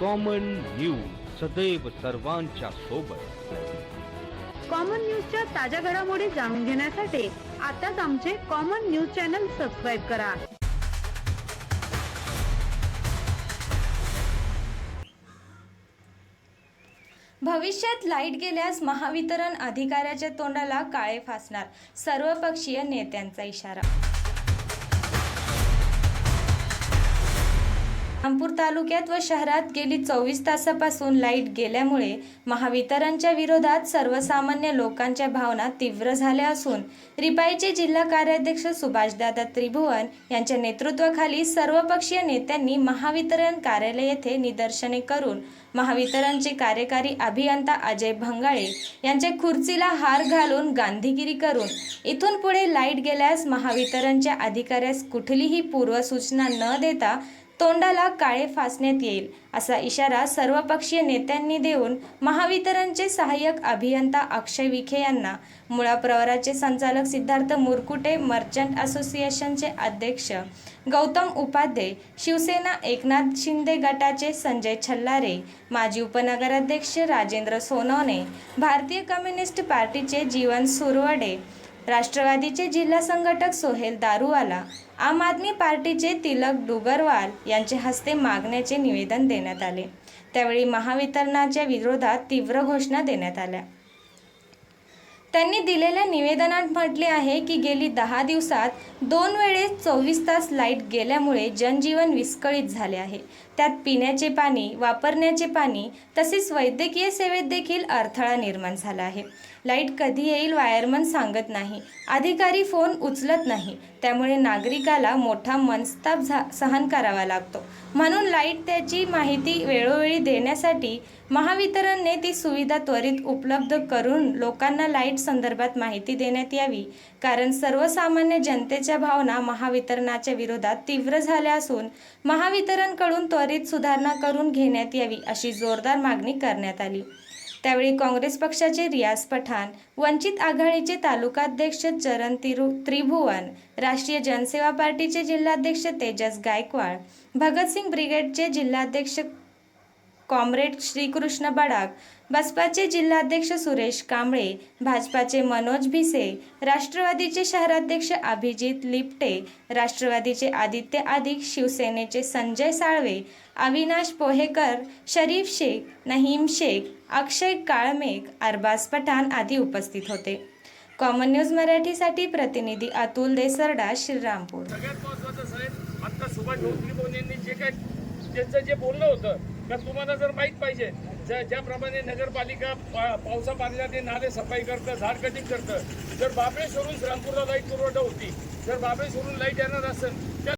Common news सदैव सर्वांच्या सोबत. कॉमन न्यूजच्या ताज्या घडामोडी जाणून घेण्यासाठी आताच आमचे कॉमन न्यूज चॅनल सबस्क्राईब करा. भविष्यात लाइट गेल्यास महावितरण अधिकाऱ्याच्या तोंडाला काळे फासणार सर्वपक्षीय नेत्यांचा इशारा. रामपूर तालुक्यात व शहरात गेली चोवीस तासापासून लाइट गेल्यामुळे महावितरणच्या विरोधात सर्वसामान्य लोकांच्या भावना तीव्र झाल्या असून रिपाईचे जिल्हा कार्याध्यक्ष सुभाषदादा त्रिभुवन यांच्या नेतृत्वाखाली सर्वपक्षीय नेत्यांनी महावितरण कार्यालय येथे निदर्शने करून महावितरणचे कार्यकारी अभियंता अजय भंगाळे यांच्या खुर्चीला हार घालून गांधीगिरी करून इथून पुढे लाइट गेल्यास महावितरणच्या अधिकाऱ्यास कुठलीही पूर्वसूचना न देता तोंडाला काळे फासण्यात येईल असा इशारा सर्वपक्षीय नेत्यांनी देऊन महावितरणचे सहाय्यक अभियंता अक्षय विखे यांना. मुळा प्रवराचे संचालक सिद्धार्थ मुरकुटे मर्चंट असोसिएशनचे अध्यक्ष गौतम उपाध्ये शिवसेना एकनाथ शिंदे गटाचे संजय छल्लारे माजी उपनगराध्यक्ष राजेंद्र सोनवणे भारतीय कम्युनिस्ट पार्टीचे जीवन सुरवडे राष्ट्रवादीचे जिल्हा संघटक सोहेल दारुवाला आम आदमी पार्टीचे तिलक डुगरवाल यांच्या हस्ते मागण्याचे निवेदन देण्यात आले. त्यावेळी महावितरणाच्या विरोधात तीव्र घोषणा देण्यात आल्या. त्यांनी दिलेल्या निवेदनात म्हटले आहे की गेली दहा दिवसात दोन वेळेस चोवीस तास लाइट गेल्यामुळे जनजीवन विस्कळीत झाले आहे. त्यात पिण्याचे पाणी वापरण्याचे पाणी तसेच वैद्यकीय सेवेत देखील अडथळा निर्माण झाला आहे. लाइट कधी येईल वायरमन सांगत नाही. अधिकारी फोन उचलत नाही. त्यामुळे नागरिकाला मोठा मनस्ताप झा सहन करावा लागतो. म्हणून लाइट त्याची माहिती वेळोवेळी देण्यासाठी महावितरणने ती सुविधा त्वरित उपलब्ध करून लोकांना लाइट संदर्भात माहिती देण्यात यावी. कारण सर्वसामान्य जनतेच्या भावना महावितरणाच्या विरोधात तीव्र झाल्या असून महावितरणकडून त्वरित सुधारणा करून घेण्यात यावी अशी जोरदार मागणी करण्यात आली. त्यावेळी काँग्रेस पक्षाचे रियाज पठाण वंचित आघाडीचे तालुकाध्यक्ष चरण तिरु त्रिभुवन राष्ट्रीय जनसेवा पार्टीचे जिल्हाध्यक्ष तेजस गायकवाड भगतसिंग ब्रिगेडचे जिल्हाध्यक्ष कॉम्रेड श्रीकृष्ण बडाक बसपाचे जिल्हाध्यक्ष सुरेश कांबळे भाजपाचे मनोज भिसे राष्ट्रवादीचे शहराध्यक्ष अभिजित लिपटे राष्ट्रवादीचे आदित्य आदिक शिवसेनेचे संजय साळवे अविनाश पोहेकर शरीफ शेख नहीम शेख अक्षय काळमेघ अरबाज पठाण आदी उपस्थित होते. कॉमन न्यूज मराठीसाठी प्रतिनिधी अतुल देसरडा श्रीरामपूर. सगळ्यात महत्वाचं साहेब आता सुभाष यांनी जे काय त्यांचं जे बोलणं होतं का तुम्हाला जर माहीत पाहिजे ज्या ज्याप्रमाणे नगरपालिका पा- पावसा पाण्याला ते नाले सफाई करतं झाड कटिंग करतं जर बाबळेश्वरून रामपूरला लाइट पुरवठा होती जर बाबळेश्वरून लाइट येणार असेल तर